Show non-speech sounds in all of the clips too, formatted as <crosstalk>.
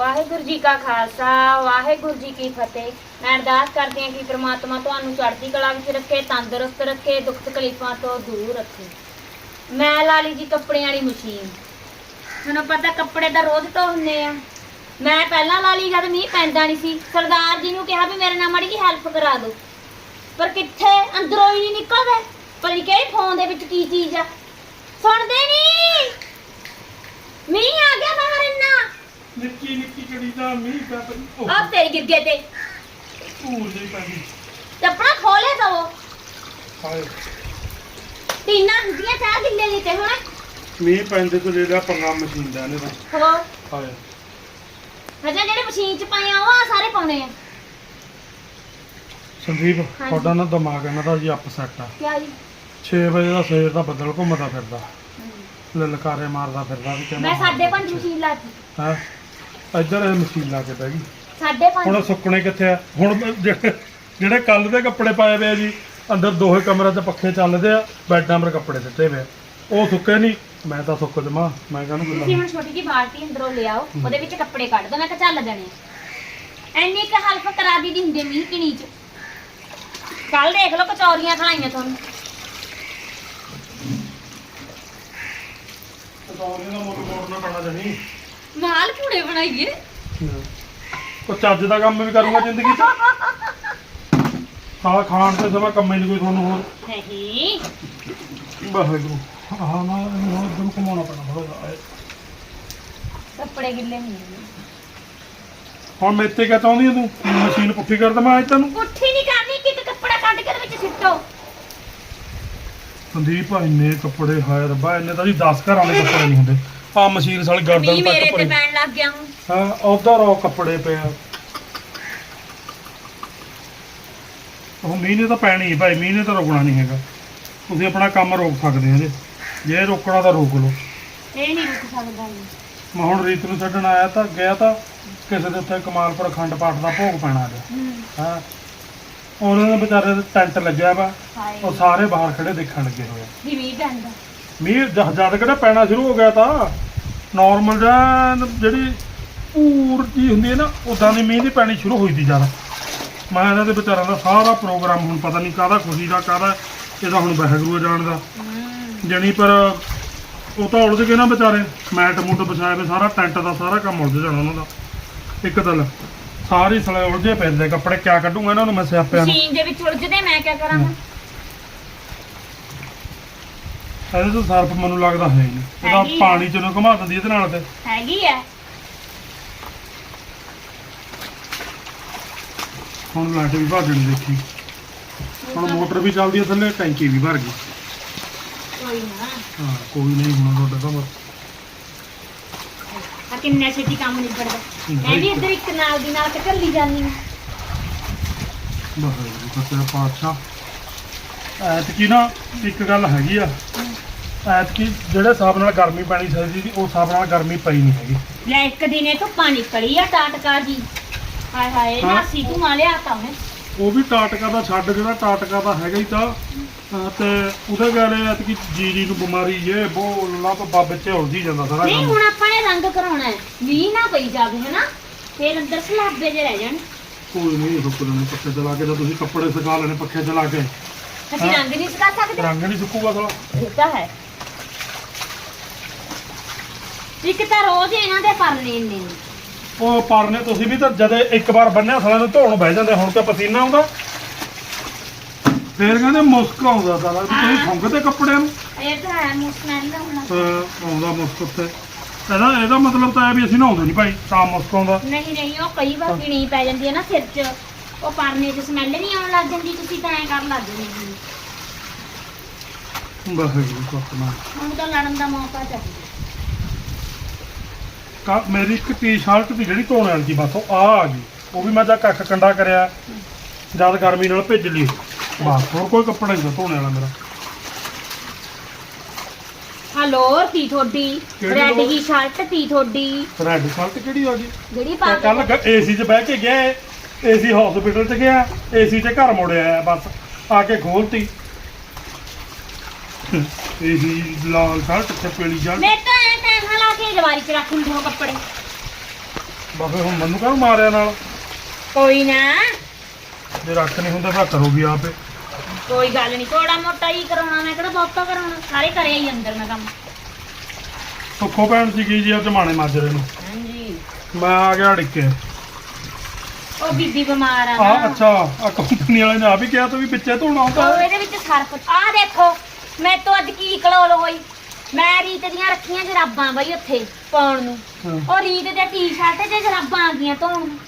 ਵਾਹਿਗੁਰੂ ਜੀ ਕਾ ਖਾਲਸਾ, ਵਾਹਿਗੁਰੂ ਜੀ ਕੀ ਫਤਿਹ। ਮੈਂ ਅਰਦਾਸ ਕਰਦੀ ਹਾਂ ਕਿ ਪ੍ਰਮਾਤਮਾ ਤੁਹਾਨੂੰ ਚੜ੍ਹਦੀ ਕਲਾ ਵਿੱਚ ਰੱਖੇ, ਤੰਦਰੁਸਤ ਰੱਖੇ ਦੁੱਖ ਤਕਲੀਫਾਂ ਤੋਂ ਦੂਰ ਰੱਖੇ। ਮੈਂ ਲਾ ਜੀ ਕੱਪੜਿਆਂ ਵਾਲੀ ਮਸ਼ੀਨ। ਤੁਹਾਨੂੰ ਪਤਾ ਕੱਪੜੇ ਤਾਂ ਰੋਜ਼ ਧੋਣੇ ਆ। ਮੈਂ ਪਹਿਲਾਂ ਲਾ ਲਈ ਜਦ ਮੀਂਹ ਪੈਂਦਾ ਨਹੀਂ ਸੀ। ਸਰਦਾਰ ਜੀ ਨੂੰ ਕਿਹਾ ਵੀ ਮੇਰੇ ਨਾਲ ਮਾੜੀ ਜੀ ਹੈਲਪ ਕਰਾ ਦਿਓ। ਪਰ ਕਿੱਥੇ? ਅੰਦਰੋਂ ਹੀ ਨਹੀਂ ਨਿਕਲਦੇ। ਪਰ ਇਹ ਕਿਹੜੇ ਫੋਨ ਦੇ ਵਿੱਚ ਕੀ ਚੀਜ਼ ਆ। ਸੁਣਦੇ ਨਹੀਂ ਮੀਂਹ ਆ ਗਿਆ ਬਾਹਰ ਨਿੱਕੀ ਨਿੱਕੀ ਚੜੀ ਦਾ ਮੀਂਹ ਪੈ ਪਈ ਆ ਤੇਰੇ ਗਿਰਗੇ ਤੇ। ਧੂੜ ਜਿਹੀ ਪੈਂਦੀ ਚੱਪਣਾ ਖੋਲੇ ਦਵੋ ਹਾਏ। ਤੀਨਾ ਹੁੰਦੀਆਂ ਚਾਹ ਗਿੱਲੇ ਨਹੀਂ ਤੇ ਹੁਣ? ਮੀਂਹ ਪੈਂਦੇ ਤੋਂ ਜਿਹੜਾ ਪੰਗਾ ਮਸ਼ੀਨ ਦਾ ਨੇ ਤਾਂ। ਹੋ ਹਾਏ। ਹਜੇ ਜਿਹੜੇ ਮਸ਼ੀਨ ਚ ਪਏ ਆ ਉਹ ਆ ਸਾਰੇ ਪਾਉਣੇ ਆ। ਸੰਦੀਪ। ਤੁਹਾਡਾ ਨਾ ਦਿਮਾਗ ਇਹਨਾਂ ਦਾ ਜੀ ਅਪਸੈਟ ਆ। ਕਿਆ ਜੀ? 6 ਵਜੇ ਦਾ ਸਵੇਰ ਦਾ ਬੱਦਲ ਘੁੰਮਦਾ ਫਿਰਦਾ। ਲਲਕਾਰੇ ਮਾਰਦਾ ਫਿਰਦਾ ਵੀ ਮੈਂ ਸਾਢੇ ਪੰਜ ਮਸ਼ੀਨ ਲਾਤੀ। ਹੈ? ਇੱਧਰ ਇਹ ਮਸ਼ੀਨ ਕੇ ਬਹਿ ਗਈ। ਸਾਢੇ ਪੰਜ। ਹੁਣ ਸੁੱਕਣੇ ਕਿੱਥੇ ਆ? ਹੁਣ ਜਿਹੜੇ ਜਿਹੜੇ ਕੱਲ ਦੇ ਕੱਪੜੇ ਪਾਏ ਹੋਏ ਆ ਜੀ ਅੰਦਰ ਦੋਹੇ ਕਮਰੇ 'ਚ ਪੱਖੇ ਚੱਲਦੇ ਆ ਬੈੱਡਾਂ 'ਪਰ ਕੱਪੜੇ ਦਿੱਤੇ ਹੋਏ ਆ। ਉਹ ਸੁੱਕੇ ਨਹੀਂ ਮੈਂ ਤਾਂ ਸੁੱਕ ਜਮਾ ਮੈਂ ਕਾਹਨੂੰ ਤੁਸੀਂ ਹੁਣ ਛੋਟੀ ਜੀ ਬਾਲਟੀ ਅੰਦਰੋਂ ਲਿਆਓ ਉਹਦੇ ਵਿੱਚ ਕੱਪੜੇ ਕੱਢ ਦੋ ਮੈਂ ਕਿਹਾ ਚੱਲ ਜਾਣੇ ਆ। ਇੰਨੀ ਕੁ ਹੈਲਪ ਕਰਾ ਦੀ ਦੀ ਹੁੰਦੀ ਮੀਂਹ ਕਿਣੀ ਚ। ਕੱਲ ਦੇਖ ਲਓ ਕਚੌਰੀਆਂ ਖਲਾਈਆਂ ਤੁਹਾਨੂੰ। ਕਟੋਰੀਆਂ ਦਾ ਮੁੱਲ ਮੋੜਨਾ ਪੈਣਾ ਜਣੀ। ਮਾਲ ਪੂੜੇ ਬਣਾਈਏ। ਉਹ ਚੱਜ ਦਾ ਕੰਮ ਵੀ ਕਰੂੰਗਾ ਜ਼ਿੰਦਗੀ 'ਚ। ਖਾ ਖਾਣ ਤੇ ਸਮਾਂ ਕੰਮ ਨਹੀਂ ਕੋਈ ਤੁਹਾਨੂੰ ਹੋਰ। ਨਹੀਂ। ਵਾਹਿਗੁਰੂ ਆਹ ਨਾ ਇਹਨੂੰ ਇੱਧਰ ਨੂੰ ਘੁਮਾਉਣਾ ਪੈਣਾ ਥੋੜਾ ਜਿਹਾ ਕੱਪੜੇ ਗਿੱਲੇ ਹੁੰਦੇ ਹੁਣ ਮੇਰੇ ਤੇ ਕਿਆ ਚਾਹੁੰਦੀ ਆ ਤੂੰ? ਮਸ਼ੀਨ ਪੁੱਠੀ ਕਰ ਦਵਾਂ ਅੱਜ ਤੈਨੂੰ? ਪੁੱਠੀ ਨਹੀਂ ਕਰਨੀ ਕਿ ਕੱਪੜਾ ਕੱਢ ਕੇ ਉਹਦੇ ਵਿੱਚ ਸਿੱਟੋ। ਸੰਦੀਪ ਇੰਨੇ ਕੱਪੜੇ ਹਾਏ ਰੱਬਾ ਇੰਨੇ ਤਾਂ ਜੀ 10 ਘਰਾਂ ਦੇ ਕੱਪੜੇ ਨਹੀਂ ਹੁੰਦੇ। ਆ ਮਸ਼ੀਨ ਸਾਲੀ ਗਰਦਨ ਮੀਂਹ ਮੇਰੇ ਤੱਕ ਤੇ ਭਰੀ। ਪੈਣ ਲੱਗ ਗਿਆ। ਹੁਣ ਹਾਂ ਉਧਰ ਉਹ ਕੱਪੜੇ ਪਏ ਆ। ਉਹ ਮੀਂਹ ਨੇ ਤਾਂ ਪੈਣੀ ਹੀ ਭਾਈ ਮੀਂਹ ਨੇ ਤਾਂ ਰੁਕਣਾ ਨਹੀਂ ਹੈਗਾ। ਤੁਸੀਂ ਆਪਣਾ ਕੰਮ ਰੋਕ ਸਕਦੇ ਹੋ ਜੇ ਜੇ ਰੋਕਣਾ ਤਾਂ ਰੋਕ ਲਓ। ਇਹ ਨਹੀਂ ਰੁਕ ਸਕਦਾ ਮੈਂ ਹੁਣ ਰੀਤ ਨੂੰ ਛੱਡਣ ਆਇਆ ਤਾਂ ਗਿਆ ਤਾਂ ਕਿਸੇ ਦੇ ਉੱਤੇ ਕਮਾਲਪੁਰ ਅਖੰਡ ਪਾਠ ਦਾ ਭੋਗ ਪੈਣਾ ਅੱਜ ਹੂੰ। ਹਾਂ। ਉਹਨਾਂ ਦੇ ਵਿਚਾਰੇ ਦੇ ਟੈਂਟ ਲੱਗਿਆ ਵਾ। ਹਾਏ। ਉਹ ਸਾਰੇ ਬਾਹਰ ਖੜੇ ਦੇਖਣ ਲੱਗੇ ਹੋਏ ਆ। ਵੀ ਮੀਂਹ ਪੈਂਦਾ। ਮੀਂਹ ਜਦ ਜਦ ਕਿਹੜਾ ਪੈਣਾ ਸ਼ੁਰੂ ਹੋ ਗਿਆ ਤਾਂ। ਨਾਰਮਲ ਜਾਂ ਜਿਹੜੀ ਪੂਰ ਜੀ ਹੁੰਦੀ ਹੈ ਨਾ ਉਦਾਂ ਦੀ ਮੀਂਹ ਦੀ ਪੈਣੀ ਸ਼ੁਰੂ ਹੋਈ ਸੀ ਜਦ ਮੈਂ ਇਹਨਾਂ ਦੇ ਵਿਚਾਰਾਂ ਦਾ ਸਾਰਾ ਪ੍ਰੋਗਰਾਮ ਹੁਣ ਪਤਾ ਨਹੀਂ ਕਾਹਦਾ ਖੁਸ਼ੀ ਦਾ, ਕਾਹਦਾ ਇਹਦਾ ਹੁਣ ਵਾਹਿਗੁਰੂ ਜਾਣਦਾ। ਹੂੰ ਜਣੀ ਪਰ ਉਹ ਤਾਂ ਉਲਝ ਗਏ ਨਾ ਵਿਚਾਰੇ, ਮੈਟ ਮੁੱਟ ਵਿਛਾਏ ਵੇ ਸਾਰਾ, ਟੈਂਟ ਦਾ ਸਾਰਾ ਕੰਮ ਉਲਝ ਜਾਣਾ ਉਹਨਾਂ ਦਾ। ਇੱਕ ਤਾਂ ਸਾਰੀ ਸਲੇ ਉਲਝੇ ਪੈਂਦੇ ਕੱਪੜੇ ਕਿਆ ਕੱਢੂਗਾ ਇਹਨਾਂ ਨੂੰ ਮੈਂ ਸਿਆਪਿਆਂ ਨੂੰ। ਮਸ਼ੀਨ ਦੇ ਵਿੱਚ ਉਲਝਦੇ, ਮੈਂ ਕਿਆ ਕਰਾਂ ਹੁਣ? ਇਹਦੇ ਤੋਂ ਸਰਫ ਮੈਨੂੰ ਲੱਗਦਾ ਹੈ ਨਹੀਂ। ਇਹਦਾ ਹੈਗੀ ਆ। ਪਾਣੀ ਚ ਨੂੰ ਘੁਮਾ ਦਿੰਦੀ ਇਹਦੇ ਨਾਲ ਤੇ। ਹੈਗੀ ਐ ਹੁਣ ਲਾਈਟ ਵੀ ਭਰ ਜਣੀ ਦੇਖੀ। ਹੁਣ ਮੋਟਰ ਵੀ ਚੱਲਦੀ ਹੈ ਥੱਲੇ ਟੈਂਕੀ ਵੀ ਭਰ ਗਈ। ਕੋਈ ਨਾ। ਹਾਂ ਕੋਈ ਨਹੀਂ ਹੋਣਾ ਤੁਹਾਡਾ ਕੰਮ। ਆ ਕਿੰਨਾ ਛੇਤੀ ਕੰਮ ਨਿਬੜਦਾ। ਮੈਂ ਵੀ ਇੱਧਰ ਇੱਕ ਨਾਲ ਦੀ ਨਾਲ ਤੇ ਘੱਲੀ ਜਾਂਦੀ ਹਾਂ। ਵਾਹਿਗੁਰੂ ਸੱਚਾ ਪਾਤਸ਼ਾਹ। ਐਤਕੀ ਨਾ ਇੱਕ ਗੱਲ ਹੈਗੀ ਆ। ਐਤਕੀ ਜਿਹੜੇ ਹਿਸਾਬ ਨਾਲ ਗਰਮੀ ਪੈਣੀ ਚਾਹੀਦੀ ਸੀ ਉਸ ਹਿਸਾਬ ਨਾਲ ਗਰਮੀ ਪਈ ਨਹੀਂ ਹੈਗੀ। ਲੈ ਇੱਕ ਦਿਨੇ ਧੁੱਪਾਂ ਨਿਕਲੀ ਆ ਟਾਟਕਾ ਜੀ। ਹਾਏ ਹਾਏ ਹਾਂ। ਨਾਸੀ ਤੂੰ ਆ ਲਿਆ ਤਾ ਉਹਨੇ। ਉਹ ਵੀ ਟਾਟਕਾ ਦਾ ਛੱਡ ਜਿਹੜਾ ਟਾਟਕਾ ਦਾ ਹੈਗਾ ਹੀ ਤਾਂ ਅਹ ਤੇ ਉਹਦੇ ਗੱਲ ਐਤਕੀ ਜੀ ਜੀ ਨੂੰ ਬਿਮਾਰੀ ਇਹ ਬੋ ਲੱਭ ਬੱਬ ਚ ਉਲਝੀ ਜਾਂਦਾ ਸਾਰਾ ਨਹੀਂ ਕੰਮ। ਹੁਣ ਆਪਾਂ ਨੇ ਰੰਗ ਕਰਾਉਣਾ ਹੈ। ਮੀਂਹ ਨਾ ਪਈ ਜਾਵੇ ਹਨਾ? ਫੇਰ ਅੰਦਰ ਸਲਾਬੇ ਜੇ ਰਹਿ ਜਾਣ। ਕੋਈ ਨਹੀਂ ਰੁਕ ਲੈਣੇ ਪੱਖੇ ਚਲਾ ਕੇ ਤਾਂ ਤੁਸੀਂ ਕੱਪੜੇ ਸੁਕਾ ਲੈਣੇ ਪੱਖੇ ਚਲਾ ਕੇ। ਅਸੀਂ ਹਾਂ। ਰੰਗ ਨਹੀਂ ਸਕਾ ਸਕਦੇ? ਰੰਗ ਨਹੀਂ ਸੁੱਕੂਗਾ ਸਾਲਾ। ਇਹ ਤਾਂ ਹੈ। ਇੱਕ ਤਾਂ ਰੋਜ਼ ਇਹਨਾਂ ਦੇ ਪਰਨੇ ਨੇ। ਉਹ ਪਰਨੇ ਤੁਸੀਂ ਵੀ ਤਾਂ ਜਦੇ ਇੱਕ ਵਾਰ ਬੰਨਿਆ ਸਾਲਾਂ ਨੂੰ ਧੋਣ ਬਹਿ ਜਾਂਦੇ ਹੁਣ ਤਾਂ ਪਸੀਨਾ ਆਉਂਦਾ। ਫੇਰ ਕਹਿੰਦੇ ਮੁਸਕ ਆਉਂਦਾ ਸਾਲਾ ਵੀ ਤੁਸੀਂ ਹਾਂ। ਖੁੰਗਦੇ ਕੱਪੜਿਆਂ ਨੂੰ? ਇਹ ਤਾਂ ਹੈ ਮੁਸਮੈਲ ਹੋਣਾ। ਅਹ ਆਉਂਦਾ ਮੁਸਕ ਉੱਤੇ। ਇਹਦਾ ਇਹਦਾ ਮਤਲਬ ਤਾਂ ਇਹ ਵੀ ਅਸੀਂ ਨਹਾਉਂਦੇ ਨਹੀਂ ਭਾਈ ਤਾਂ ਮੁਸਕ ਆਉਂਦਾ। ਨਹੀਂ ਨਹੀਂ ਉਹ ਕਈ ਵਾਰ ਕਿਣੀ ਪੈ ਜਾਂਦੀ ਹੈ ਨਾ ਸਿਰ 'ਚ। ਉਹ ਪਰਨੇ 'ਚ ਸਮੈਲ ਨਹੀਂ ਆਉਣ ਲੱਗ ਜਾਂਦੀ ਤੁਸੀਂ ਤਾਂ ਐ ਕਰ ਲੱਗ ਜਾਂਦੀ ਵਾਹਿਗੁਰੂ ਸਤਨਾਮ ਹੁਣ ਤਾਂ ਲੜਨ ਦਾ ਮੌਕਾ ਚਾਹੀਦਾ। ਕਾ ਮੇਰੀ ਇੱਕ ਟੀ-ਸ਼ਰਟ ਦੀ ਜਿਹੜੀ ਧੋਣ ਵਾਲੀ ਸੀ ਬਸ ਉਹ ਆ ਆ ਗਈ। ਉਹ ਵੀ ਮੈਂ ਜਾਂ ਕੱਖ ਕੰਡਾ ਕਰਿਆ। ਜਦ ਗਰਮੀ ਨਾਲ ਭਿੱਜ ਲਈ। ਬਸ ਹੋਰ ਕੋਈ ਕੱਪੜਾ ਨਹੀਂ ਧੋਣ ਵਾਲਾ ਮੇਰਾ। ਆ ਲੋਰ ਤੀ ਕਿਹੜੀ ਰੈਡ? ਦੀ ਸ਼ਰਟ ਤੀ ਤੁਹਾਡੀ ਰੈੱਡ ਸ਼ਰਟ ਕਿਹੜੀ ਆ ਗਈ ਜਿਹੜੀ ਪਾ ਕੇ ਕੱਲ ਏਸੀ 'ਚ ਬਹਿ ਕੇ ਗਿਆ ਏਸੀ ਹਸਪੀਟਲ 'ਚ ਗਿਆ। ਏਸੀ 'ਚ ਘਰ ਮੁੜਿਆ ਆ ਬਸ। ਆ ਕੇ ਖੋਲਤੀ। <laughs> ਏਸੀ ਲਾਲ ਸ਼ਰਟ ਤੇ ਪੀਲੀ ਸ਼ਰਟ ਮੈਂ ਤਾਂ ਐ ਟਾਈਮ ਲਾ ਕੇ ਜਵਾਰੀ 'ਚ ਰੱਖ ਲੂੰ ਕੱਪੜੇ? ਬਾਬੇ ਹੁਣ ਮੈਨੂੰ ਕਾਹਨੂੰ ਮਾਰਿਆ ਨਾਲ? ਕੋਈ ਨਾ। ਜੇ ਰੱਖ ਨਹੀਂ ਹੁੰਦਾ ਤਾਂ ਕਰੋਗੀ ਆਪੇ। ਕੋਈ ਗੱਲ ਨਹੀਂ ਥੋੜਾ ਮੋਟਾ ਹੀ ਕਰਾਉਣਾ ਮੈਂ ਕਿਹੜਾ ਬਹੁਤਾ ਕਰਾਉਣਾ? ਸਾਰੇ ਕਰਿਆ ਹੀ ਅੰਦਰ ਮੈਂ ਕੰਮ। ਸੁੱਖੋ ਭੈਣ ਸੀ ਕੀ ਜੀ ਅੱਜ ਮਾਣੇ ਮਾਜਰੇ ਨੂੰ? ਹਾਂਜੀ। ਮੈਂ ਆ ਗਿਆ ਡਿੱਕੇ ਉਹ ਬੀਬੀ ਬਿਮਾਰ ਆ ਆ ਨਾ ਅੱਛਾ ਆ ਕੰਪਨੀ ਵਾਲੇ ਨੇ ਆ ਵੀ ਕਿਹਾ ਤੂੰ ਵੀ ਵਿੱਚੇ ਧੋਣਾ ਹੁੰਦਾ। ਉਹ ਇਹਦੇ ਵਿੱਚ ਸਰਫ ਆ ਦੇਖੋ ਮੈਂ ਤੋਂ ਅੱਜ ਕੀ ਕਲੋਲ ਹੋਈ? ਮੈਂ ਰੀਤ ਦੀਆਂ ਰੱਖੀਆਂ ਜਰਾਬਾਂ ਬਈ ਉੱਥੇ ਪਾਉਣ ਨੂੰ। ਉਹ ਰੀਤ ਦੇ ਟੀ-ਸ਼ਰਟ ਤੇ ਜਰਾਬਾਂ ਆ ਗਈਆਂ ਧੋਣ ਨੂੰ।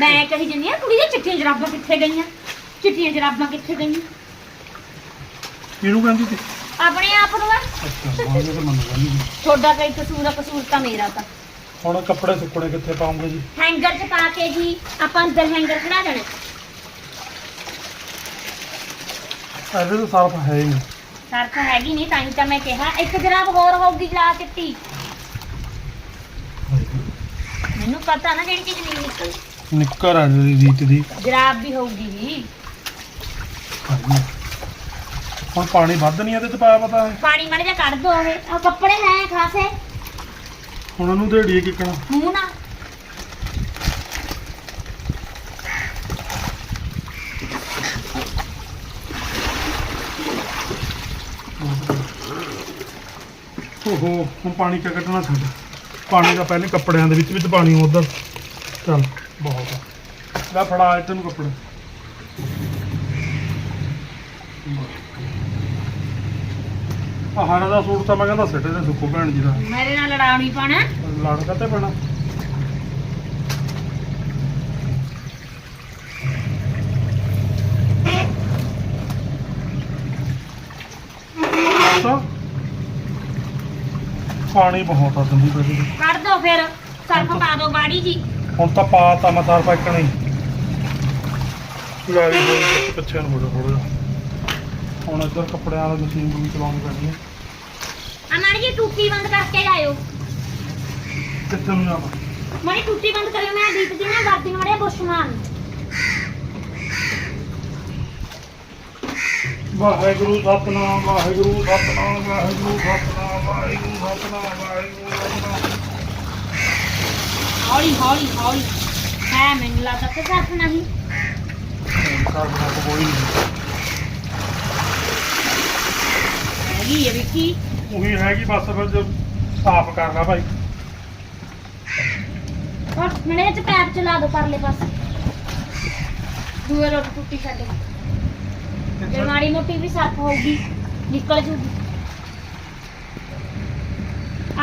ਮੈਂ ਕਹੀ ਜੰਨੀ ਆ ਕੁੜੀ ਦੀਆਂ ਚਿੱਟੀਆਂ ਜਰਾਬਾਂ ਕਿੱਥੇ ਗਈਆਂ? ਚਿੱਟੀਆਂ ਜਰਾਬਾਂ ਕਿੱਥੇ ਗਈਆਂ? ਕਿਹਨੂੰ ਕਹਿੰਦੀ ਸੀ? ਆਪਣੇ ਆਪ ਨੂੰ ਆ। ਅੱਛਾ ਬਾਹਰ ਤਾਂ ਮੰਨ ਨਹੀਂ ਤੁਹਾਡਾ ਕਈ ਕਸੂਰ ਆ ਕਸੂਰ ਤਾਂ ਮੇਰਾ ਤਾਂ। ਹੁਣ ਕੱਪੜੇ ਸੁੱਕਣੇ ਕਿੱਥੇ ਪਾਉਂਗੇ ਜੀ? ਹੈਂਗਰ 'ਚ ਪਾ ਕੇ ਜੀ ਆਪਾਂ ਅੰਦਰ ਹੈਂਗਰ ਖੜਾ ਦੇਣੇ। ਇਹਦੇ ਤਾਂ ਹੈ ਹੀ ਨਹੀਂ। ਸਰਫ ਹੈਗੀ ਨਹੀਂ ਤਾਂ ਹੀ ਤਾਂ ਮੈਂ ਕਿਹਾ ਇੱਕ ਜਰਾਬ ਹੋਰ ਹੋਊਗੀ ਜਰਾ ਚਿੱਟੀ। ਮੈਨੂੰ ਪਤਾ ਨਾ ਜਿਹੜੀ ਚੀਜ਼ ਨਹੀਂ ਨਿਕਲਦੀ। ਨਿੱਕਰ ਆ ਜਿਹੜੀ ਰੀਤ ਦੀ। ਜਰਾਬ ਵੀ ਹੋਊਗੀ ਜੀ ਹੁਣ ਪਾਣੀ ਵੱਧ ਨਹੀਂ ਇਹਦੇ ਚ ਪਾਇਆ ਪਤਾ ਹੈ। ਪਾਣੀ ਮਾੜੇ ਜਿਹਾ ਕੱਢ ਦੋ ਇਹ ਆ ਕੱਪੜੇ ਹੈ ਖਾਸੇ। ਹੁਣ ਉਹਨੂੰ ਢੇੜੀਏ ਕਿੱਕਣਾ। ਮੂੰਹ ਨਾ ਓਹੋ ਹੁਣ ਪਾਣੀ ਕਿਆ ਕੱਢਣਾ ਛੱਡ ਪਾਣੀ ਦਾ ਪਹਿਲੇ ਕੱਪੜਿਆਂ ਦੇ ਵਿੱਚ ਵਿੱਚ ਪਾਣੀ ਉਧਰ। ਚੱਲ ਬਹੁਤ ਆ। ਲੈ ਫੜਾ ਤੈਨੂੰ ਕੱਪੜੇ। ਆ ਹਰਾ ਦਾ ਸੂਟ ਤਾਂ ਮੈਂ ਕਹਿੰਦਾ ਸਿੱਟੇ ਤੇ ਸੁੱਕੋ ਭੈਣ ਜੀ ਦਾ। ਮੇਰੇ ਨਾਲ ਲੜਾਉਣੀ ਪਾਣਾ। ਲੜ ਕਾਤੇ ਪੈਣਾ? ਪਾਣੀ ਬਹੁਤ ਆ ਦੰਦੀ ਪਈ ਕੱਢ ਦੋ ਫਿਰ ਸਰਫ ਪਾ ਦੋ ਬਾੜੀ ਜੀ। ਹੁਣ ਤਾਂ ਪਾ ਤਾ ਮੈਂ ਸਾਰ ਪੈਕ ਨਹੀਂ ਲੈ ਵੀ ਹੋਈ ਪਿੱਛੇ ਨੂੰ ਮੁੜੋ ਥੋੜਾ ਹੁਣ ਇੱਧਰ ਕੱਪੜਿਆਂ ਵਾਲੀ ਮਸ਼ੀਨ ਵੀ ਚਲਾਉਣੀ ਪੈਣੀ ਹੈ ਆ ਮਾੜੀ ਜੀ ਟੂਟੀ ਬੰਦ ਕਰਕੇ ਜਾਇਓ। ਕਿੱਥੇ ਨੂੰ ਜਾਵਾਂ ਮਾੜੀ ਟੂਟੀ ਬੰਦ ਕਰਿਓ ਮੈਂ ਦੀਪ ਦੀ ਨਾ ਵਰਦੀ ਨੂੰ ਮੜਿਆ ਬੁਸ਼ ਮਾਰਨ ਵਾਹਿਗੁਰੂ ਸਤਨਾਮ ਵਾਹਿਗੁਰੂ ਸਤਨਾਮ ਵਾਹਿਗੁਰੂ ਸਤਨਾਮ। ਵਾਹਿਗੁਰੂ ਹੌਲੀ ਹੌਲੀ ਹੌਲੀ। ਹੈ ਮੈਨੂੰ ਲੱਗਦਾ ਕਿ ਸਰਫ ਨਹੀਂ ਕਰਨਾ ਤਾਂ ਕੋਈ ਨਹੀਂ। ਹੈਗੀ ਹੈ ਵਿੱਕੀ। ਉਹੀ ਹੈਗੀ ਬਸ ਫਿਰ ਜੋ ਸਾਫ਼ ਕਰਨਾ ਭਾਈ। ਔਰ ਮੜੇ ਚ ਪੈਪ ਚਲਾ ਦੋ ਪਰਲੇ ਪਾਸੇ। ਦੂਏ ਲੋਟ ਟੁੱਟੀ ਛੱਡ ਜੇ ਮਾੜੀ ਮੋਟੀ ਵੀ ਸਰਫ ਹੋਊਗੀ ਨਿਕਲ ਜੂਗੀ।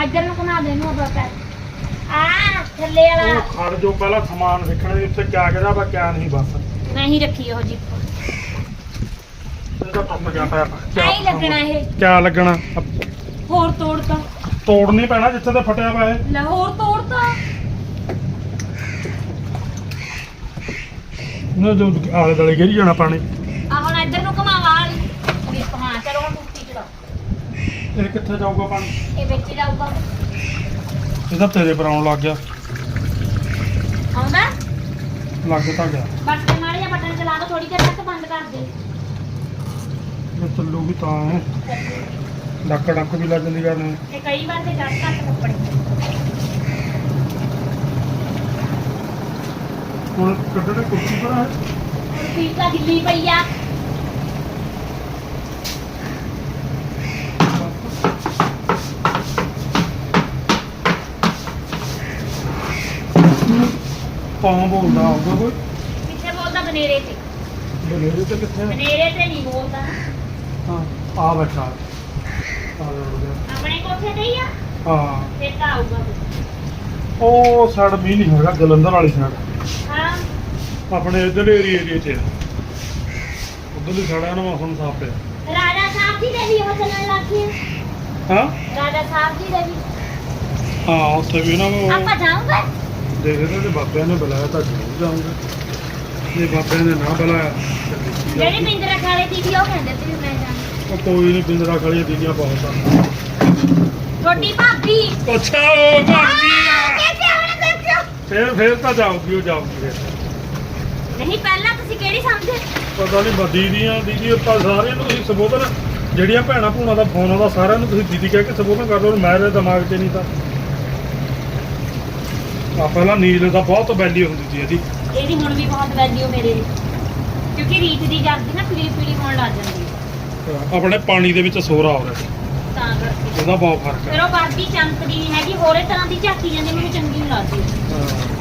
ਇੱਧਰ ਨੂੰ ਘੁਮਾ ਦੇ ਨੂੰ ਅਬਾ ਪੈਰ। ਆ ਥੱਲੇ ਵਾਲਾ। ਉਹ ਖੜ ਜੋ ਪਹਿਲਾਂ ਸਮਾਨ ਵੇਖਣਾ ਉੱਤੇ ਕਿਆ ਕਿਹਦਾ ਵਾ ਕਿਆ ਨਹੀਂ ਬਸ। ਮੈਂ ਹੀ ਰੱਖੀ ਉਹ ਜੀ ਇਹਦਾ ਟੁੱਟ ਗਿਆ ਪੈਪ ਆਈ ਲੱਗਣਾ ਇਹ। ਕਿਆ ਲੱਗਣਾ? ਹੋਰ ਤੋੜਤਾ ਤੋੜਨੀ ਪੈਣਾ ਜਿੱਥੇ ਤੇ ਫਟਿਆ ਵਾ ਇਹ। ਲਾਹੌਰ ਤੋੜਤਾ ਨਾ ਜੋ ਆਲੇ ਦਲੇ ਗਿਰ ਜਾਣਾ ਪਾਣੀ ਆ ਹੁਣ ਇੱਧਰ ਨੂੰ ਘੁਮਾਵਾ ਵੀ ਹਾਂ ਚਲੋ ਹੁਣ ਟੁੱਟੀ ਚੜਾ ਇਹ ਕਿੱਥੇ ਜਾਊਗਾ ਪਾਣੀ? ਇਹ ਵਿੱਚ ਜਾਊਗਾ। ਇਹ ਤਾਂ ਤੇਰੇ ਪਰ ਆਉਣ ਲੱਗ ਗਿਆ। ਆਉਂਦਾ? ਲੱਗ ਤਾਂ ਗਿਆ। ਤੇ ਮਾੜੇ ਜਿਹਾ ਬਟਨ ਚਲਾ ਦੋ ਥੋੜੀ ਦੇਰ ਤੱਕ ਬੰਦ ਕਰ ਦੇ। ਜੇ ਚੱਲੂਗੀ ਤਾਂ ਹੈ। ਡੱਕ ਡੱਕ ਵੀ ਲੱਗ ਜਾਂਦੀ ਕਰਨ ਇਹ ਕਈ ਵਾਰ ਤੇ ਜੱਟ ਘੱਟ ਕੱਪੜੇ। ਹੁਣ ਕੱਢਣੇ ਕੁਰਸੀ ਪਰ ਹੈ ਠੀਕ ਤਾਂ ਗਿੱਲੀ ਪਈ ਆ। ਕੌਣ ਬੋਲਦਾ ਆਊਗਾ ਕੋਈ? ਕਿੱਥੇ ਬੋਲਦਾ? ਬਨੇਰੇ ਤੇ। ਬਨੇਰੇ ਤੇ ਕਿੱਥੇ ਆ? ਬਨੇਰੇ ਤੇ ਨਹੀਂ ਬੋਲਦਾ। ਹਾਂ ਆ ਬੈਠਾ। ਆ ਗਿਆ। ਆਪਣੇ ਕੋਠੇ ਤੇ ਹੀ ਆ? ਹਾਂ। ਫਿਰ ਤਾਂ ਆਊਗਾ ਉਹ ਸਾਈਡ ਮੀਂਹ ਨਹੀਂ ਹੈਗਾ ਜਲੰਧਰ ਵਾਲੀ ਸਾਈਡ। ਹਾਂ। ਆਪਣੇ ਇਧਰਲੇ ਏਰੀਏ 'ਚ ਉਧਰਲੀ ਸਾਈਡ ਆ ਨਾ ਮੌਸਮ ਸਾਫ਼ ਹੈ ਰਾਜਾ ਸਾਹਿਬ ਜੀ ਦੇ ਵੀ ਉਹ ਚੱਲਣ ਲੱਗ ਗਏ ਹਾਂ? ਰਾਜਾ ਸਾਹਿਬ ਜੀ ਦੇ ਵੀ। ਹਾਂ ਉੱਥੇ ਵੀ ਨਾ ਉਹ ਆਪਾਂ ਜਾਊਂਗੇ? ਦੇਖਦੇ ਤੇ ਬਾਬਿਆਂ ਨੇ ਬੁਲਾਇਆ ਤਾਂ ਜ਼ਰੂਰ ਜਾਊਂਗਾ। ਜੇ ਬਾਬਿਆਂ ਨੇ ਨਾ ਬੁਲਾਇਆ ਤਾਂ ਦੇਖੀ ਜਿਹੜੀ ਜਾਊਗੀ। ਪਿੰਜਰਾ ਖਾਲੇ ਦੀਦੀ ਉਹ ਕਹਿੰਦੇ ਸੀ ਵੀ ਮੈਂ ਜਾਣਾ। ਉਹ ਕੋਈ ਨਹੀਂ ਬਿੰਦਰਾ ਖੜੀਆਂ ਦੀਦੀਆਂ ਬਹੁਤ ਆ। ਛੋਟੀ ਭਾਬੀ। ਅੱਛਾ ਉਹ ਭਾਬੀ ਆ। ਕਿੱਥੇ ਹੁਣ ਦੇਖੋ ਫੇਰ ਫੇਰ ਤਾਂ ਜਾਊਗੀ ਉਹ ਜਾਊਗੀ ਫੇਰ। ਨਹੀਂ ਪਹਿਲਾਂ ਤੁਸੀਂ ਕਿਹੜੀ ਸਮਝੇ? ਪਤਾ ਨਹੀਂ ਬ- ਦੀਦੀਆਂ ਦੀਦੀ ਆਪਾਂ ਸਾਰਿਆਂ ਨੂੰ ਤੁਸੀਂ ਸੰਬੋਧਨ ਜਿਹੜੀਆਂ ਭੈਣਾਂ ਭੂਣਾਂ ਦਾ ਫੋਨ ਆਉਂਦਾ ਸਾਰਿਆਂ ਨੂੰ ਤੁਸੀਂ ਦੀਦੀ ਕਹਿ ਕੇ ਸੰਬੋਧਨ ਕਰਦੇ ਹੋ ਮੇਰੇ ਦਿਮਾਗ 'ਚ ਨਹੀਂ ਤਾਂ। ਆ ਪਹਿਲਾਂ ਨੀਲ ਦਾ ਬਹੁਤ ਵੈਲਿਊ ਹੁੰਦੀ ਸੀ ਇਹਦੀ। ਇਹਦੀ ਹੁਣ ਵੀ ਬਹੁਤ ਵੈਲਿਊ ਮੇਰੇ ਲਈ। ਕਿਉਂਕਿ ਰੀਤ ਦੀ ਜਰਦੀ ਨਾ ਪੀਲੀ ਪੀਲੀ ਹੋਣ ਲੱਗ ਜਾਂਦੀ ਹੈ। ਆਪਣੇ ਪਾਣੀ ਦੇ ਵਿੱਚ ਸੋਰਾ ਹੋ ਰਿਹਾ ਤਾਂ ਕਰਕੇ। ਇਹਦਾ ਬਹੁਤ ਫ਼ਰਕ ਹੈ। ਫਿਰ ਉਹ ਵਰਦੀ ਚਮਕਦੀ ਨਹੀਂ ਹੈਗੀ ਹੋਰੇ ਤਰ੍ਹਾਂ ਦੀ ਝਾਕੀ ਜਾਂਦੀ ਮੈਨੂੰ ਚੰਗੀ ਨਹੀਂ ਲੱਗਦੀ। ਹਾਂ।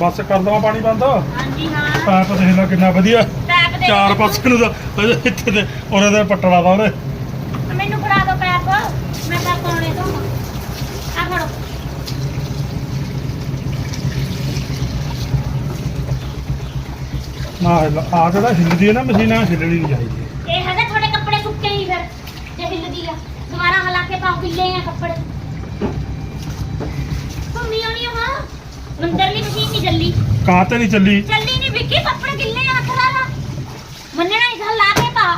ਬਸ ਕਰ ਦਵਾਂ ਪਾਣੀ ਬੰਦ? ਹਾਂਜੀ ਹਾਂ। ਪਾਇਪ ਦੇਖ ਲੈ ਕਿੰਨਾ ਵਧੀਆ। ਪੈਪ ਦੇ ਚਾਰ ਪਾਸੇ ਨੂੰ ਇੱਥੇ ਤੇ ਉਹਨੇ ਪੱਟਣਾ ਦਾ ਉਹਨੇ ਮੈਨੂੰ ਫੜਾ ਦਿਓ ਪੈਪ ਮੈਂ ਤਾਂ ਪਾਉਣੇ ਤੋਂ ਆ ਫੜੋ ਨਾ ਆ ਜਿਹੜਾ ਹਿੱਲਦੀ ਹੈ ਨਾ ਮਸ਼ੀਨ ਆ ਹਿੱਲਣੀ ਨਹੀਂ ਚਾਹੀਦੀ। ਇਹ ਹੈਗਾ ਤੁਹਾਡੇ ਕੱਪੜੇ ਸੁੱਕੇ ਹੀ ਫਿਰ ਜੇ ਹਿੱਲਦੀ ਆ। ਦੁਬਾਰਾ ਹਲਾ ਕੇ ਪਾਓ ਗਿੱਲੇ ਆ ਕੱਪੜੇ। ਮੰਮੀ ਆਉਣੀ ਹਾਂ ਮੰਦਰਲੀ ਮਸ਼ੀਨ ਨਹੀਂ ਚੱਲੀ। ਕਾਂ ਤੇ ਨਹੀਂ ਚੱਲੀ। ਚੱਲੀ ਨਹੀਂ ਵਿੱਕੀ ਕੱਪੜੇ ਗਿੱਲੇ ਆ ਹੱਥ ਲਾ ਲਾ। ਮੰਨਣਾ ਇਸ ਹਲਾ ਕੇ ਪਾ।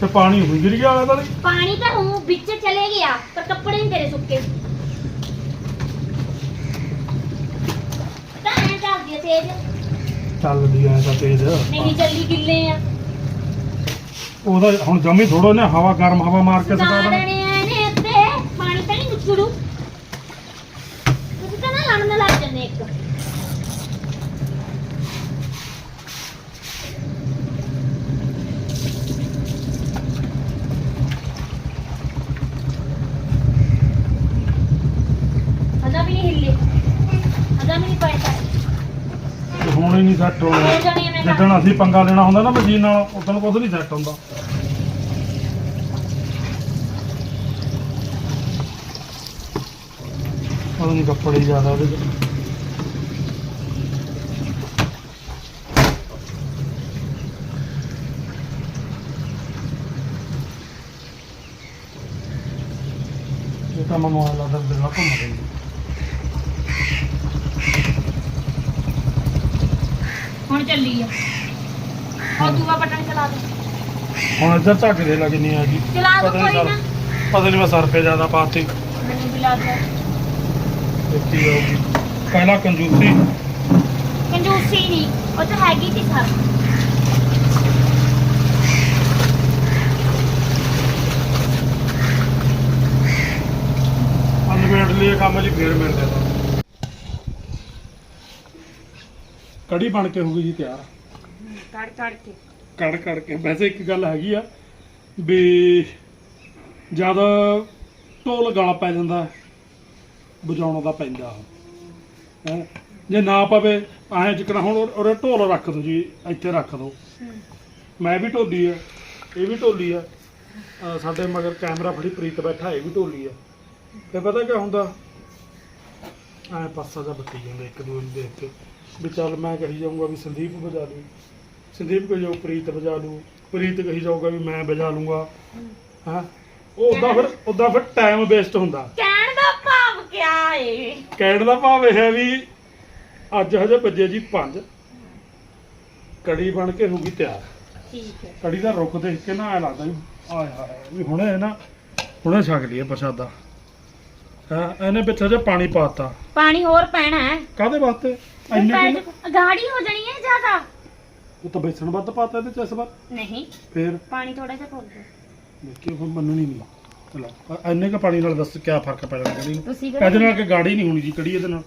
ਤੇ ਪਾਣੀ ਹੋਈ ਗਿਰ ਗਿਆ ਤਾਂ ਨਹੀਂ। ਪਾਣੀ ਤਾਂ ਹੂੰ ਵਿੱਚ ਚਲੇ ਗਿਆ ਪਰ ਕੱਪੜੇ ਨਹੀਂ ਤੇਰੇ ਸੁੱਕੇ। ਤਾਂ ਐਂ ਚੱਲਦੀ ਆ ਤੇਜ਼। ਚੱਲਦੀ ਐ ਤਾਂ ਤੇਜ਼। ਨਹੀਂ ਚੱਲੀ ਗਿੱਲੇ ਆ। ਉਹਦਾ ਹੁਣ ਜਮੀ ਥੋੜੋ ਨੇ ਹਵਾ ਗਰਮ ਹਵਾ ਮਾਰ ਕੇ ਸੁਕਾ ਦੇਣਾ ਦੇਣੇ ਆ ਇਹਨੇ ਉੱਤੇ ਪਾਣੀ ਤਾਂ ਨਹੀਂ ਨਿਕਲੂ ਤੁਸੀਂ ਤਾਂ ਨਾ ਲੜਨ ਲੱਗ ਜੰਨੇ ਇੱਕ ਅਜਾ ਵੀ ਨਹੀਂ ਹਿੱਲੇ ਅਜਾ ਵੀ ਨਹੀਂ ਪਾਇਆ ਤੇ ਹੁਣ ਹੀ ਨਹੀਂ ਸੈੱਟ ਹੋ ਕਰ ਜਿੱਦਣ ਅਸੀਂ ਪੰਗਾ ਲੈਣਾ ਹੁੰਦਾ ਨਾ ਮਸ਼ੀਨ ਨਾਲ ਉਦੋਂ ਕੁਝ ਨਹੀਂ ਸੈੱਟ ਹੁੰਦਾ। ਉਹ ਨਹੀਂ ਕੱਪੜੇ ਜ਼ਿਆਦਾ ਉਹਦੇ ਚ। ਇਹ ਤਾਂ ਮੈਂ ਮੋਬਾਈਲ ਦਾ ਦਿਲ ਨਾਲ ਘੁੰਮ ਰਹੀ ਹੁਣ ਚੱਲੀ ਆ। ਉਹ ਦੂਆ ਬਟਨ ਚਲਾ ਦੇ। ਹੁਣ ਇੱਧਰ ਝੱਕ ਦੇ ਲੱਗ ਨਹੀਂ ਆ ਜੀ ਚਲਾ ਦੋ ਕੋਈ ਨਾ। ਪਤਾ ਨਹੀਂ ਮੈਂ ਸਰ ਪੇ ਜ਼ਿਆਦਾ ਪਾਤੀ। ਮੈਨੂੰ ਵੀ ਲੱਗਦਾ ਦੇਖੀ ਜਾਊਗੀ ਪਹਿਲਾਂ ਕੰਜੂਸੀ। ਕੰਜੂਸੀ ਨਹੀਂ ਉਹ ਤਾਂ ਹੈਗੀ ਸੀ ਸਰ। ਅਨਵੇਟ ਲਈ ਕੰਮ ਜੀ ਫੇਰ ਮਿਲਦੇ ਕੜੀ ਬਣ ਕੇ ਹੋ ਗਈ ਜੀ ਤਿਆਰ। ਕੜ ਕੜ ਕੇ। ਕੜ ਕੜ ਕੇ। ਵੈਸੇ ਇੱਕ ਗੱਲ ਹੈਗੀ ਆ ਵੀ ਜਦ ਢੋਲ ਗਾਲ ਪੈ ਜਾਂਦਾ ਵਜਾਉਣਾ ਦਾ ਪੈਂਦਾ। ਹੈ? ਜੇ ਨਾ ਪਵੇ ਐਂ ਜਿਕਣਾ ਹੁਣ ਉਹਰੇ ਢੋਲ ਰੱਖ ਦੋ ਜੀ ਇੱਥੇ ਰੱਖ ਦੋ। ਮੈਂ ਵੀ ਢੋਲੀ ਆ ਇਹ ਵੀ ਢੋਲੀ ਆ। ਅਹ ਸਾਡੇ ਮਗਰ ਕੈਮਰਾ ਫੜੀ ਪ੍ਰੀਤ ਬੈਠਾ ਇਹ ਵੀ ਢੋਲੀ ਆ। ਤੇ ਪਤਾ ਕੀ ਹੁੰਦਾ? ਐ ਪਾਸਾ ਜਿਹਾ ਬੱਤੀ ਜਾਂਦਾ ਇੱਕ ਦੂਜੇ ਨੂੰ ਦੇਖ ਕੇ। ਵੀ ਚੱਲ ਮੈਂ ਕਹੀ ਜਾਊਂਗਾ ਵੀ ਸੰਦੀਪ ਵਜਾ ਲੂ ਸੰਦੀਪ ਕਹੀ ਜਾਊ ਪ੍ਰੀਤ ਵਜਾ ਲੂ ਪ੍ਰੀਤ ਕਹੀ ਜਾਊਗਾ ਵੀ ਮੈਂ ਵਜਾ ਲੂੰਗਾ ਹਾਂ? ਉਹ ਉਦਾਂ ਫਿਰ ਉਦਾਂ ਫਿਰ ਟਾਈਮ ਵੇਸਟ ਹੁੰਦਾ। ਕਹਿਣ ਦਾ ਭਾਵ ਕਿਆ ਏ? ਕਹਿਣ ਦਾ ਭਾਵ ਇਹ ਹੈ ਵੀ ਅੱਜ ਹਜੇ ਵੱਜੇ ਜੀ 5 ਕੜੀ ਬਣ ਕੇ ਹੋ ਗਈ ਤਿਆਰ। ਠੀਕ ਹੈ। ਕੜੀ ਦਾ ਰੁੱਖ ਦੇਖ ਕੇ ਨਾ ਐ ਲੱਗਦਾ ਵੀ ਆਏ ਹਾਏ ਵੀ ਹੁਣੇ ਨਾ ਹੁਣੇ ਛਕ ਲਈਏ ਪ੍ਰਸ਼ਾਦਾ। ਹਾਂ? ਇਹਨੇ ਵਿੱਚ ਹਜੇ ਪਾਣੀ ਪਾਤਾ ਪਾਣੀ ਹੋਰ ਪੈਣਾ ਹੈ। ਕਾਦੇ ਵਾਸਤੇ? ਇੰਨੇ ਪੈ ਕਿੰਨੇ- ਜਾਊ- ਗਾੜੀ ਹੋ ਜਾਣੀ ਹੈ ਜ਼ਿਆਦਾ। ਉਹ ਤਾਂ ਬੇਸਣ ਵੱਧ ਪਾਤਾ ਇਹਦੇ ਚ ਇਸ ਵਾਰ। ਨਹੀਂ ਫੇਰ? ਪਾਣੀ ਥੋੜਾ ਜਿਹਾ ਪਾਓ। ਦੇਖਿਓ ਹੁਣ ਮੰਨਣੀ ਨਹੀਂ। ਚਲੋ ਅ- ਇੰਨੇ ਕ ਪਾਣੀ ਨਾਲ ਦੱਸ ਕਿਆ ਫ਼ਰਕ ਪੈ ਜਾਣਾ ਕੜੀ ਨੂੰ ਤੁਸੀਂ ਇਹਦੇ ਨਾਲ ਕਿ ਗਾੜੀ ਨਹੀਂ ਹੋਣੀ ਜੀ ਕੜੀ ਇਹਦੇ ਨਾਲ।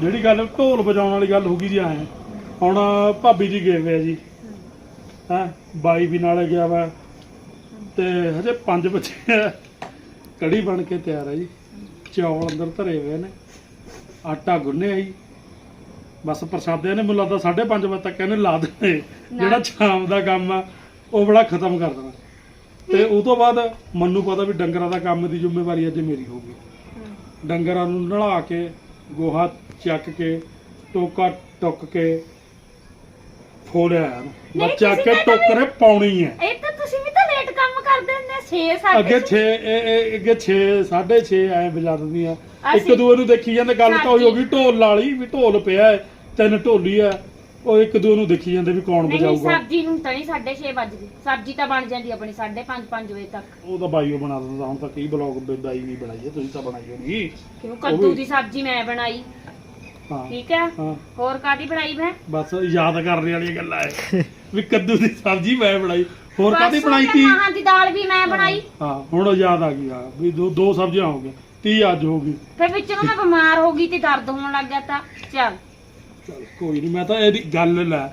ਜਿਹੜੀ ਗੱਲ ਢੋਲ ਵਜਾਉਣ ਵਾਲੀ ਗੱਲ ਹੋ ਗਈ ਜੀ ਐ। ਹੁਣ ਭਾਬੀ ਜੀ ਗਏ ਹੋਏ ਆ ਜੀ। ਹੈ ਬਾਈ ਵੀ ਨਾਲੇ ਗਿਆ ਵਾ। ਤੇ ਹਜੇ 5 ਬੱਚੇ ਆ। ਕੜੀ ਬਣ ਕੇ ਤਿਆਰ ਹੈ ਜੀ। ਚੌਲ ਅੰਦਰ ਧਰੇ ਹੋਏ ਨੇ। ਆਟਾ ਗੁੰਨਿਆ ਜੀ। ਬਸ ਪ੍ਰਸ਼ਾਦਿਆਂ ਨੇ ਮੈਨੂੰ ਲੱਗਦਾ 5:30 ਵਜੇ ਤੱਕ ਇਹਨੇ ਲਾ ਦੇਣੇ। ਜਿਹੜਾ ਸ਼ਾਮ ਦਾ ਕੰਮ ਆ ਉਹ ਬੜਾ ਖਤਮ ਕਰ ਦੇਣਾ। ਤੇ ਉਹ ਤੋਂ ਬਾਅਦ ਮੈਨੂੰ ਪਤਾ ਵੀ ਡੰਗਰਾਂ ਦਾ ਕੰਮ ਦੀ ਜ਼ਿੰਮੇਵਾਰੀ ਅੱਜ ਮੇਰੀ ਹੋਊਗੀ ਡੰਗਰਾਂ ਨੂੰ ਨਲਾ ਕੇ ਗੋਹਾ ਚੱਕ ਕੇ ਟੋਕਾ ਟੁੱਕ ਕੇ ਫੋੜਿਆ ਨਹੀਂ, ਚੱਕ ਕੇ ਟੋਕਰੇ ਪਾਉਣੀ ਹੈ ਇਹ ਤਾਂ ਤੁਸੀਂ ਵੀ ਤਾਂ ਲੇਟ ਕੰਮ ਕਰਦੇ ਹੁੰਦੇ 6 7 ਅੱਗੇ 6 ਇਹ ਅੱਗੇ 6 6.5 ਐ ਵਜਾ ਦਿੰਦੀਆਂ ਇੱਕ ਦੂਏ ਨੂੰ ਦੇਖੀ ਜਾਂਦੇ ਗੱਲ ਤਾਂ ਹੋਈ ਹੋ ਗਈ ਢੋਲ ਵਾਲੀ ਵੀ ਢੋਲ ਪਿਆ ਹੈ, ਤਿੰਨ ਢੋਲੀ ਆ ਉਹ ਇੱਕ ਦੂਏ ਨੂੰ ਦੇਖੀ ਜਾਂਦੇ ਵੀ ਕੌਣ ਨਹੀਂ ਵਜਾਊਗਾ। ਸਬਜ਼ੀ ਨੂੰ ਤਾਂ ਨਹੀਂ 6:30 ਵੱਜ ਗਏ। ਸਬਜ਼ੀ ਤਾਂ ਬਣ ਜਾਂਦੀ ਆਪਣੀ 5:30 5 ਵਜੇ ਤੱਕ। ਉਹ ਤਾਂ ਬਾਈਓ ਬਣਾ ਦਿੰਦਾ ਹੁਣ ਤਾਂ ਕਈ ਬਲੌਗ ਬਾਈ ਨਹੀਂ ਬਣਾਈ ਤੁਸੀਂ ਤਾਂ ਬਣਾਈ ਹੋਣੀ। ਕਿਉਂ? ਕੱਦੂ ਵੀ- ਦੀ ਸਬਜ਼ੀ ਮੈਂ ਬਣਾਈ। ਹਾਂ ਠੀਕ ਹੈ ਹਾਂ। ਹੋਰ ਕਾਦੀ ਬਣਾਈ ਮੈਂ? ਬਸ ਯਾਦ ਕਰਨ ਵਾਲੀਆਂ ਗੱਲਾਂ ਐ। ਵੀ ਕੱਦੂ ਦੀ ਸਬਜ਼ੀ ਮੈਂ ਬਣਾਈ। ਹੋਰ ਕਾਦੀ ਪਰਸੋਂ ਬਣਾਈ ਤਾਂ ਤੀ? ਮਾਹਾਂ ਦੀ ਦਾਲ ਵੀ ਮੈਂ ਬਣਾਈ। ਹਾਂ ਹੁਣ ਯਾਦ ਆ ਗਈ ਆ ਵੀ ਦੋ ਦੋ ਸਬਜ਼ੀਆਂ ਹੋ ਗਈਆਂ 30 ਅੱਜ ਹੋ ਗਈ। ਫਿਰ ਵਿੱਚ ਨੂੰ ਮੈਂ ਬਿਮਾਰ ਹੋ ਗਈ ਤੇ ਦਰਦ ਹੋਣ ਲੱਗ ਗਿਆ ਤਾਂ। ਚੱਲ। ਚੱਲ ਕੋਈ ਨਹੀਂ ਮੈਂ ਤਾਂ ਇਹਦੀ ਗੱਲ ਲੈ।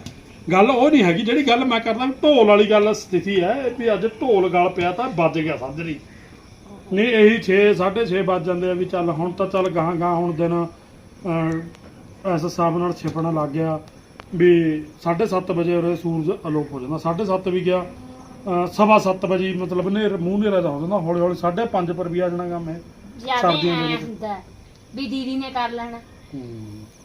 ਗੱਲ ਉਹ ਨਹੀਂ ਹੈਗੀ ਜਿਹੜੀ ਗੱਲ ਮੈਂ ਕਰਦਾ ਵੀ ਢੋਲ ਵਾਲੀ ਗੱਲ ਸਥਿਤੀ ਹੈ ਵੀ ਅੱਜ ਢੋਲ ਗਲ ਪਿਆ ਤਾਂ ਵੱਜ ਗਿਆ ਸਾਜਰੀ ਨਹੀਂ ਇਹੀ 6 6:30 ਵੱਜ ਜਾਂਦੇ ਆ ਵੀ ਚੱਲ ਹੁਣ ਤਾਂ ਚੱਲ ਗਾਂ ਗਾਂ ਹੁਣ ਦਿਨ ਇਸ ਹਿਸਾਬ ਨਾਲ ਛਿਪਣਾ ਲੱਗ ਗਿਆ ਵੀ 7:30 ਵਜੇ ਉਰੇ ਸੂਰਜ ਅਲੋਪ ਹੋ ਜਾਂਦਾ। 7:30 ਵੀ ਗਿਆ ਸਵਾ 7 ਵਜੇ ਮਤਲਬ ਨੇਰ ਮੂੰਹ ਨੇਰਾ ਜਾ ਹੁੰਦਾ ਹੌਲੀ ਹੌਲੀ 5:30 ਪਰ ਵੀ ਆ ਜਾਣਾ ਕੰਮ ਇਹ। ਜ਼ਿਆਦਾ ਸਰਦੀਆਂ ਦੇ ਐ ਵਿੱਚ। ਹੁੰਦਾ ਵੀ ਦੀਦੀ ਨੇ ਕਰ ਲੈਣਾ।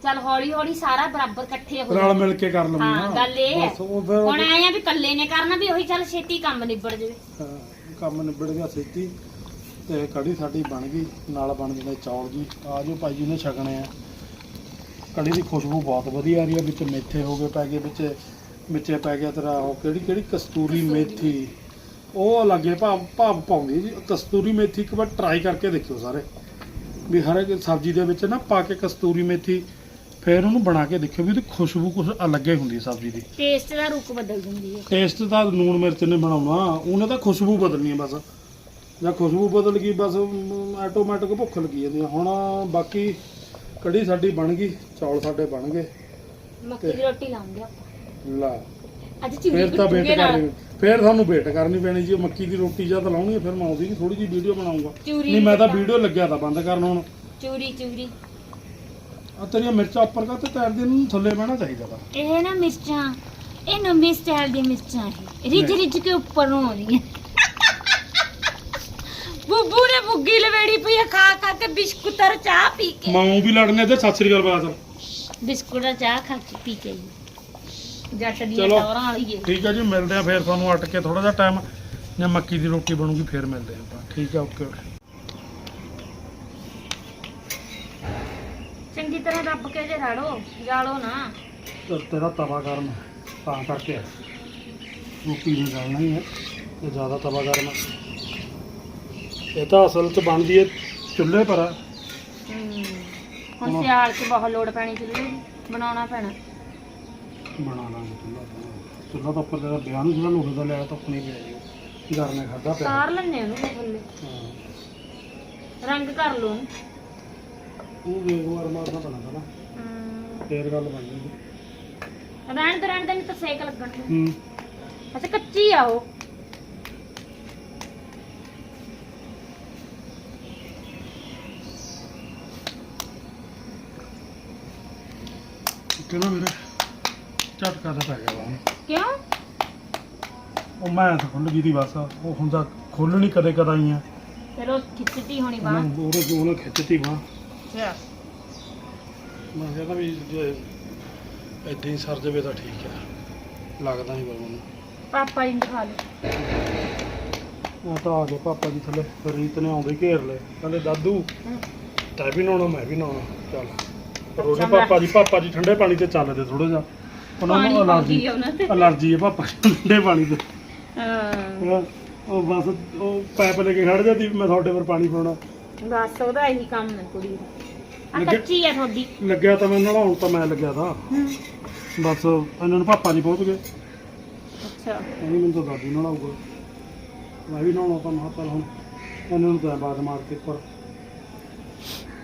ਚੱਲ ਹੌਲੀ ਹੌਲੀ ਸਾਰਾ ਬਰਾਬਰ ਇਕੱਠੇ ਹੋ ਰਲ ਮਿਲ ਕੇ ਕਰ ਲਵਾਂ ਹਾਂ, ਗੱਲ ਇਹ ਹੈ। ਹੁਣ ਆਏ ਆ ਵੀ ਇਕੱਲੇ ਨੇ ਕਰਨਾ ਵੀ ਉਹੀ ਚੱਲ ਛੇਤੀ ਕੰਮ ਨਿਬੜ ਜਾਵੇ। ਹਾਂ, ਕੰਮ ਨਿਬੜ ਗਿਆ ਛੇਤੀ ਤੇ ਕੜੀ ਸਾਡੀ ਬਣ ਗਈ ਨਾਲ ਬਣ ਜਾਂਦੇ ਚੌਲ ਜੀ। ਆ ਜੋ ਭਾਈ ਜੀ ਨੇ ਛਕਣੇ ਆ। ਕੜੀ ਦੀ ਖੁਸ਼ਬੂ ਬਹੁਤ ਵਧੀਆ ਆ ਰਹੀ ਹੈ ਵਿੱਚ ਮੇਥੇ ਹੋ ਗਏ ਪੈ ਗਏ ਵਿੱਚ ਵਿੱਚੇ ਪੈ ਗਿਆ ਤੇਰਾ ਉਹ ਕਿਹੜੀ ਕਿਹੜੀ ਕਸਤੂਰੀ ਮੇਥੀ? ਉਹ ਲੱਗੇ ਭਾਵ ਭਾਵ ਪਾਉਂਦੀ ਜੀ। ਕਸਤੂਰੀ ਮੇਥੀ ਇੱਕ ਵਾਰ ਟਰਾਈ ਕਰਕੇ ਦੇਖਿਓ ਸਾਰੇ। ਵੀ ਹਰ ਇੱਕ ਸਬਜ਼ੀ ਦੇ ਵਿੱਚ ਨਾ ਪਾ ਕੇ ਕਸਤੂਰੀ ਮੇਥੀ ਫਿਰ ਉਹਨੂੰ ਬਣਾ ਕੇ ਦੇਖਿਓ ਵੀ ਉਹਦੀ ਖੁਸ਼ਬੂ ਕੁਝ ਅਲੱਗ ਹੀ ਹੁੰਦੀ ਹੈ ਸਬਜ਼ੀ ਦੀ। ਟੇਸਟ ਦਾ ਰੁਕ ਬਦਲ ਦਿੰਦੀ ਹੈ। ਟੇਸਟ ਤਾਂ ਲੂਣ ਮਿਰਚ ਨੇ ਬਣਾਉਣਾ ਉਹਨੇ ਤਾਂ ਖੁਸ਼ਬੂ ਬਦਲਣੀ ਹੈ ਬਸ। ਜਾਂ ਖੁਸ਼ਬੂ ਬਦਲ ਗਈ ਬਸ ਆਟੋਮੈਟਿਕ ਭੁੱਖ ਲੱਗੀ ਜਾਂਦੀ ਹੈ। ਹੁਣ ਬਾਕੀ ਕੜੀ ਸਾਡੀ ਬਣ ਗਈ ਚੌਲ ਸਾਡੇ ਬਣ ਗਏ। ਮੱਕੀ ਦੀ ਰੋਟੀ ਲਾਉਂਗੇ ਆਪਾਂ। ਲਾ। ਅੱਜ ਚਿੜੀ ਫਿਰ ਤਾਂ ਵੇਟ ਕਰਨੀ ਫਿਰ ਤੁਹਾਨੂੰ ਵੇਟ ਕਰਨੀ ਪੈਣੀ ਜੀ ਮੱਕੀ ਦੀ ਰੋਟੀ ਜਦ ਲਾਉਣੀ ਹੈ ਫਿਰ ਮੈਂ ਉਹਦੀ ਥੋੜੀ ਜਿਹੀ ਵੀਡੀਓ ਬਣਾਉਂਗਾ। ਨਹੀਂ ਮੈਂ ਤਾਂ ਵੀਡੀਓ ਲੱਗਿਆ ਤਾਂ ਬੰਦ ਕਰਨ ਹੁਣ। ਚੂਰੀ ਚੂਰੀ। ਆ ਤੇਰੀਆਂ ਮਿਰਚਾਂ ਉੱਪਰ ਕਾ ਤੇ ਤੈਰਦੇ ਨੂੰ ਥੱਲੇ ਬਹਿਣਾ ਚਾਹੀਦਾ ਤਾ ਇਹ ਨਾ ਮਿਰਚਾਂ ਇਹ ਨਵੇਂ ਸਟਾਈਲ ਦੀਆਂ ਮਿਰਚਾਂ ਇਹ। ਰਿਜ ਰਿਜ ਕੇ ਉੱਪਰ ਨੂੰ ਆਉਂਦੀਆਂ। ਬੁੱਬੂ ਨੇ ਬੁੱਗੀ ਲਵੇੜੀ ਪਈ ਆ ਖਾ ਖਾ ਕੇ ਬਿਸਕੁਟ ਔਰ ਚਾਹ ਪੀ ਕੇ। ਮਾਊ ਵੀ ਲੜਨੇ ਤੇ ਸਤਿ ਸ੍ਰੀ ਅਕਾਲ ਬਾਤ। ਬਿਸਕੁਟ ਔਰ ਚਾਹ ਖਾ ਕੇ ਪੀ ਕੇ ਜੱਟ ਦੀਆਂ ਚਲੋ। ਟੌਰਾਂ ਵਾਲੀ ਹੈ ਠੀਕ ਹੈ ਜੀ ਮਿਲਦੇ ਆ ਫਿਰ ਤੁਹਾਨੂੰ ਅਟ ਕੇ ਥੋੜਾ ਜਿਹਾ ਟਾਈਮ ਜੇ ਮੱਕੀ ਦੀ ਰੋਟੀ ਬਣੂਗੀ ਫਿਰ ਮਿਲਦੇ ਆ ਆਪਾਂ। ਠੀਕ ਹੈ ਓਕੇ। ਚੰਗੀ ਤਰ੍ਹਾਂ ਦੱਬ ਕੇ ਜੇ ਰੜੋ ਜਾਲੋ ਨਾ ਤੇ ਤੇਰਾ ਤਵਾ ਗਰਮ ਹੈ, ਤਾਂ ਕਰਕੇ ਹੈ। ਰੋਟੀ ਨਹੀਂ ਗਲਣਾ ਹੀ ਹੈ ਤੇ ਜ਼ਿਆਦਾ ਤਵਾ ਗਰਮ ਹੈ। ਇਹ ਤਾਂ ਅਸਲ 'ਚ ਬਣਦੀ ਹੈ ਚੁੱਲ੍ਹੇ ਪਰ ਹੈ। ਹੁਣ ਹੁਣ- ਸਿਆਲ 'ਚ ਬਹੁਤ ਲੋੜ ਪੈਣੀ ਚੁੱਲ੍ਹੇ ਦੀ ਬਣਾਉਣਾ ਪੈਣਾ ਬਣਾ ਲਾਂਗੇ ਚੁੱਲ੍ਹਾ ਤਾਂ। ਚੁੱਲ੍ਹਾ ਤਾਂ ਉੱਪਰ ਤੇਰਾ ਵਿਆਹ ਨੂੰ ਜਿਹੜਾ ਲੋਹੇ ਦਾ ਲਿਆ ਤਾਂ ਆਪਣੀ ਪਿਆ ਜੀ ਘਰ ਨੇ ਖਾਦਾ ਪਿਆ ਤਾਰ ਲੈਣੇ ਉਹਨੂੰ ਥੱਲੇ ਹਾਂ। ਰੰਗ ਕਰ ਲਓ ਉਹਨੂੰ। ਉਹ ਵੇਗ ਵਾਰ ਮਾਰਨਾ ਤਾਂ ਨਾ। ਫੇਰ ਗੱਲ ਬਣ ਜਾਂਦੀ। ਰਹਿਣ ਦੇ ਰਹਿਣ ਦੇ ਨਹੀਂ ਤਾਂ ਸੇਕ ਲੱਗਣ ਹੂੰ। ਅੱਛਾ ਕੱਚੀ ਆ ਉਹ। ਨਾ ਮੇਰਾ ਝਟਕਾ ਤਾਂ ਪੈ ਗਿਆ ਵਾ। ਕਿਉਂ? ਉਹ ਮੈਂ ਤਾਂ ਖੁੱਲ ਗਈ ਦੀ ਬਸ। ਉਹ ਹੁੰਦਾ ਖੋਲਣੀ ਕਦੇ ਕਦਾਈ ਆ। ਫਿਰ ਉਹ ਖਿੱਚਦੀ ਹੋਣੀ ਬਾਹ। ਉਹਨੇ ਉਹਨੇ ਖਿੱਚਤੀ ਬਾਂਹ। ਅੱਛਾ ਮੈਂ ਕਹਿੰਦਾ ਵੀ ਜੇ ਏਦਾਂ ਹੀ ਸਰ ਜਾਵੇ ਤਾਂ ਠੀਕ ਹੈ ਲੱਗਦਾ ਨਹੀਂ ਪਰ ਮੈਨੂੰ। ਪਾਪਾ ਜੀ ਨੂੰ ਦਿਖਾ ਲਓ। ਆ ਤਾਂ ਆ ਗਏ ਪਾਪਾ ਜੀ ਥੱਲੇ। ਰੀਤ ਨੇ ਆਉਂਦੇ ਘੇਰ ਲਏ। ਕਹਿੰਦੇ ਦਾਦੂ ਹਮ, ਤੈ ਵੀ ਨਹਾਉਣਾ ਮੈਂ ਵੀ ਨਹਾਉਣਾ। ਚੱਲ। ਅੱਛਾ, ਪਾਪਾ ਜੀ ਪਾਪਾ ਜੀ ਠੰਡੇ ਪਾਣੀ ਤੇ ਚੱਲਦੇ ਥੋੜਾ ਜਿਹਾ। ਉਹਨਾਂ ਪਾਣੀ ਨੂੰ ਆ ਉਹਨਾਂ ਤੇ। ਅਲਰਜੀ ਹੈ ਪਾਪਾ ਜੀ ਨੂੰ ਠੰਡੇ ਪਾਣੀ ਤੇ। ਹਾਂ। ਉਹ- ਬਸ ਉਹ ਪੈਪ ਲੈ ਕੇ ਖੜ ਜਾਂਦੀ ਵੀ ਮੈਂ ਤੁਹਾਡੇ ਪਰ ਪਾਣੀ ਪਾਉਣਾ। ਬਸ ਉਹਦਾ ਇਹੀ ਕੰਮ ਹੈ ਕੁੜੀ ਦਾ। ਆ ਲੱਗੇ- ਕੱਚੀ ਆ ਤੁਹਾਡੀ। ਲੱਗਿਆ ਤਾਂ ਮੈਂ ਨਹਾਉਣ ਤਾਂ ਮੈਂ ਲੱਗਿਆ ਤਾਂ। ਹਮ, ਬਸ ਇਹਨਾਂ ਨੂੰ ਪਾਪਾ ਜੀ ਪਹੁੰਚ ਗਏ। ਅੱਛਾ। ਕਹਿੰਦੀ ਮੈਨੂੰ ਤਾਂ ਦਾਦੂ ਨਹਾਊਗਾ ਮੈਂ ਵੀ ਨਹਾਉਣਾ ਤਾਂ ਮਹਾਂ ਚੱਲ ਹੁਣ ਇਹਨਾਂ ਨੂੰ ਤਾਂ ਬਾਅਦ ਮਾਰ ਕੇ ਉੱਪਰ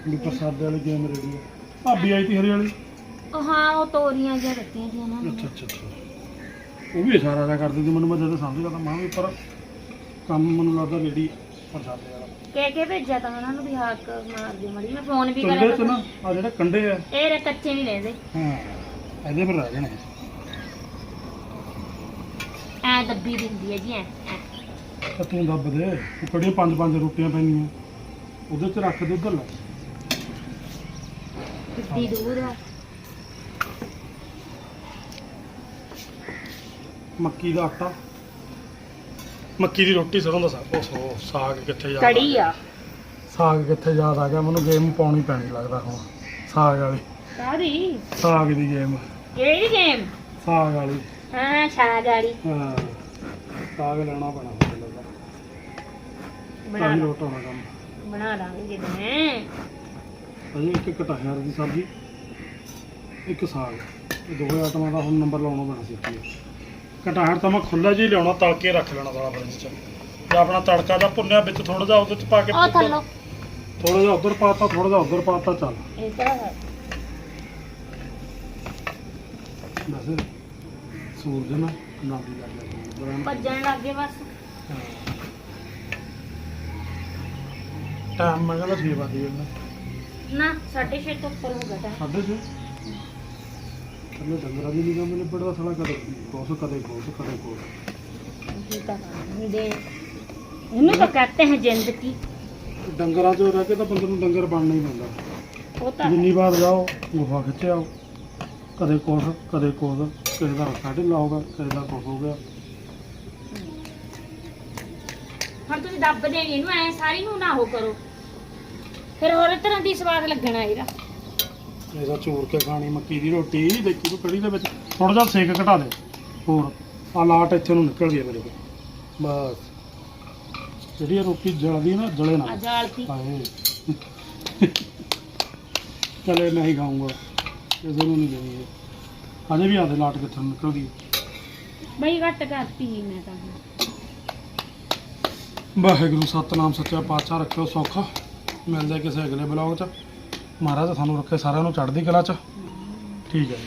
ਵੀ ਪ੍ਰਸਾਦ ਵਾਲੀ ਗੇਮ ਰੈਡੀ ਹੈ ਭਾਬੀ ਆਈ ਤੀ ਹਰੀ ਵਾਲੀ ਉਹ ਹਾਂ ਉਹ ਤੋਰੀਆਂ ਜਿਹਾ ਰੱਖੀਆਂ ਸੀ ਉਹਨਾਂ ਅੱਛਾ ਨੇ। ਅੱਛਾ ਅੱਛਾ ਉਹ ਵੀ ਇਸ਼ਾਰਾ ਜਿਹਾ ਕਰਦੀ ਸੀ ਮੈਨੂੰ ਮੈਂ ਜਦੋਂ ਸਮਝ ਗਿਆ ਤਾਂ ਮੈਂ ਵੀ ਉੱਪਰ ਕੰਮ ਮੈਨੂੰ ਲੱਗਦਾ ਰੈਡੀ ਪ੍ਰਸਾਦੇ ਵਾਲਾ। ਕਹਿ ਕੇ ਭੇਜਿਆ ਤਾਂ ਉਹਨਾਂ ਨੂੰ ਵੀ ਹਾਕ ਮਾਰ ਦਿਓ ਮੜੀ ਮੈਂ ਫੋਨ ਵੀ ਕਰਿਆ ਚ ਨਾ ਆ ਜਿਹੜੇ ਕੰਡੇ ਆ। ਇਹ ਰੇ ਕੱਚੇ ਨਹੀਂ ਰਹਿੰਦੇ। ਹਾਂ ਇਹਦੇ ਪਰ ਰਹਿ ਜਾਣੇ ਐ ਦੱਬੀ ਦਿੰਦੀ ਹੈ ਜੀ ਐ ਐ। ਦੱਬ ਦੇ ਉਹ ਕੜੀਆਂ ਪੰਜ ਪੰਜ ਰੋਟੀਆਂ ਪੈਣੀਆਂ ਉਹਦੇ ਚ ਰੱਖ ਦੇ ਉਧਰ ਲੈ ਕਿੱਡੀ ਦੂਰ ਆ। ਮੱਕੀ ਦਾ ਆਟਾ। ਮੱਕੀ ਦੀ ਰੋਟੀ ਸਰੋਂ ਦਾ ਸਾਗ। ਉਹ ਸਾਗ ਕਿੱਥੇ ਯਾਦ ਕੜੀ ਆ। ਸਾਗ ਕਿੱਥੇ ਯਾਦ ਆ ਗਿਆ? ਮੈਨੂੰ ਗੇਮ ਪਾਉਣੀ ਪੈਣੀ ਲੱਗਦਾ ਹੁਣ ਸਾਗ ਵਾਲੀ। ਕਾਦੀ ਸਾਗ ਦੀ ਗੇਮ ਕਿਹੜੀ ਗੇਮ ਸਾਗ ਵਾਲੀ। ਹਾਂ ਛਾਗ ਵਾਲੀ। ਹਾਂ ਸਾਗ ਲੈਣਾ ਪੈਣਾ ਲੱਗਦਾ। ਬਣਾ ਤਾਂ ਹੀ ਰੋਟ ਹੋਣਾ ਕੰਮ। ਬਣਾ ਲਾਂਗੇ ਕਿਤੇ ਅਜੇ ਇੱਕ ਕਟਾਹਿਆਂ ਦੀ ਸਬਜ਼ੀ ਇੱਕ ਸਾਗ। ਇਹ ਦੋਵੇਂ ਆਈਟਮਾਂ ਦਾ ਹੁਣ ਨੰਬਰ ਲਾਉਣਾ ਪੈਣਾ ਸੀ। ਇੱਥੇ ਘਟਾਹਣ ਤਾਂ ਮੈਂ ਖੁੱਲਾ ਜਿਹਾ ਲਿਆਉਣਾ ਤਲ ਕੇ ਰੱਖ ਲੈਣਾ ਸਾਰਾ ਫਰਿੱਜ 'ਚ। ਤੇ ਆਪਣਾ ਤੜਕਾ ਦਾ ਭੁੰਨਿਆ ਵਿੱਚ ਥੋੜਾ ਜਿਹਾ ਉਹਦੇ 'ਚ ਪਾ ਕੇ ਉਹ ਥੱਲੋ। ਥੋੜਾ ਜਿਹਾ ਉਧਰ ਪਾਤਾ ਥੋੜਾ ਜਿਹਾ ਉਧਰ ਪਾਤਾ ਚੱਲ। ਇਹ ਤਾਂ ਹੈ। ਬਸ। ਸੂਰਜ ਨਾ ਨਾ ਦੀ ਲੱਗ ਗਿਆ ਬਰਾਂ ਭੱਜਣ ਲੱਗ ਗਏ ਬਸ। ਟਾਈਮ ਮੈਂ ਕਹਿੰਦਾ 6 ਨਾ 6:30 ਤੋਂ ਉੱਪਰ ਹੋ ਗਿਆ time। ਸਾਡੇ ਇਹਨੂੰ ਡੰਗਰਾਂ ਦੀ ਨਿਗਾਹ ਮੈਨੂੰ ਬੜਾ ਸਾਲਾ ਕਦੇ ਕੋਸ ਕਦੇ ਕੋਸ ਕਦੇ ਕੋਸ। ये तो हम दे इन्हें ਡੰਗਰਾਂ 'ਚ ਰਹਿ ਕੇ ਤਾਂ ਬੰਦੇ ਨੂੰ ਡੰਗਰ ਬਣਨਾ ਹੀ ਪੈਂਦਾ। ਜਿੰਨੀ ਵਾਰ ਜਾਓ ਗੁਫਾ ਖਿੱਚ ਆਓ ਕਦੇ ਕੋਸ ਕਦੇ ਕੋਸ ਕਿਸੇ ਦਾ ਰੱਖਾ ਢਿੱਲਾ ਹੋਗਾ ਕਿਸੇ ਦਾ ਕੁਛ ਹੋ ਗਿਆ। ਹੁਣ ਤੁਸੀਂ ਦੱਬ ਦੇਣੀ ਇਹਨੂੰ ਐ ਸਾਰੀ ਨੂੰ ਨਾ ਹੋ ਕਰੋ। ਫਿਰ ਹੋਰ ਤਰ੍ਹਾਂ ਦੀ ਸਵਾਦ ਲੱਗਣਾ ਇਹਦਾ। ਇਹਦਾ ਚੂਰ ਕੇ ਖਾਣੀ ਮੱਕੀ ਦੀ ਰੋਟੀ ਦੇਖੀ ਤੂੰ ਕੜੀ ਦੇ ਵਿੱਚ। ਥੋੜਾ ਜਿਹਾ ਸੇਕ ਘਟਾ ਦੇ ਹੋਰ। ਆ ਲਾਟ ਇੱਥੇ ਨੂੰ ਨਿਕਲ ਗਈ ਮੇਰੇ ਕੋਲ। ਬਸ। ਜਿਹੜੀ ਇਹ ਰੋਟੀ ਜਲਦੀ ਨਾ ਜਲੇ ਨਾ। ਆ ਜਾਲਤੀ ਹਾਏ। ਚਲੇ ਮੈਂ ਹੀ ਖਾਊਂਗਾ। ਕਿਸੇ ਨੂੰ ਨਹੀਂ ਦੇਣੀ ਇਹ। ਅਜੇ ਵੀ ਆਦੇ ਲਾਟ ਕਿੱਥੇ ਨੂੰ ਨਿਕਲ ਗਈ। ਬਈ ਘੱਟ ਕਰਤੀ ਮੈਂ ਤਾਂ। ਵਾਹਿਗੁਰੂ ਸਤਨਾਮ ਸੱਚਾ ਪਾਤਸ਼ਾਹ ਰੱਖਿਓ ਸੌਖਾ। ਮਿਲਦੇ ਕਿਸੇ ਅਗਲੇ ਬਲੌਗ 'ਚ। ਮਹਾਰਾਜ ਤੁਹਾਨੂੰ ਰੱਖੇ ਸਾਰਿਆਂ ਨੂੰ ਚੜ੍ਹਦੀ ਕਲਾ 'ਚ। ਠੀਕ ਹੈ ਜੀ।